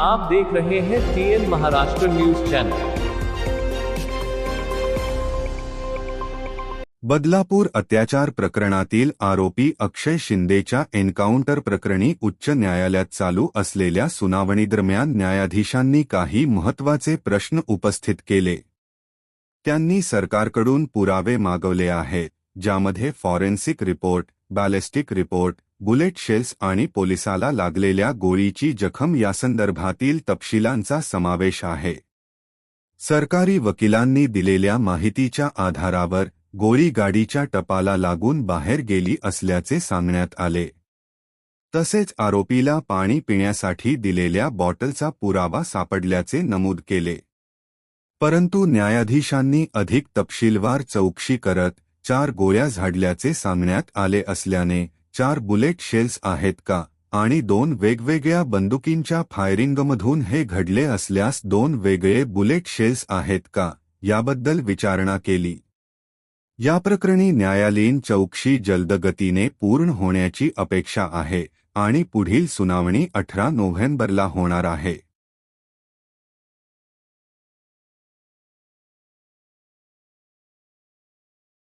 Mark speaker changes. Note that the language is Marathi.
Speaker 1: आप देख रहे हैं TN Maharashtra news channel
Speaker 2: Badlapur अत्याचार प्रकरणातील आरोपी अक्षय शिंदेच्या एन्काउंटर प्रकरणी उच्च न्यायालयात चालू असलेल्या सुनावणीदरम्यान न्यायाधीशांनी काही महत्त्वाचे प्रश्न उपस्थित केले. त्यांनी सरकारकडून पुरावे मागवले आहेत ज्यामध्ये forensic report ballistic report bullet shells आणि पोलिसाला लागलेल्या गोळीची जखम यासंदर्भातील तपशिलांचा समावेश आहे. सरकारी वकिलांनी दिलेल्या माहितीच्या आधारावर गोळी गाडीच्या टपाला लागून बाहेर गेली असल्याचे सांगण्यात आले. तसेच आरोपीला पाणी पिण्यासाठी दिलेल्या बॉटलचा पुरावा सापडल्याचे नमूद केले. परंतु न्यायाधीशांनी अधिक तपशीलवार चौकशी करत चार गोळ्या झाडल्याचे सांगण्यात आले असल्याने चार बुलेट शेल्स आहेत का? आणि दोन वेगवेगळ्या बंदुकींच्या फायरिंगमधून हे घडले असल्यास दोन वेगळे बुलेट शेल्स आहेत का? याबद्दल विचारणा केली. या प्रकरणी न्यायालयीन चौकशी जलदगतीने पूर्ण होण्याची अपेक्षा आहे आणि पुढील सुनावणी अठरा नोव्हेंबरला होणार आहे.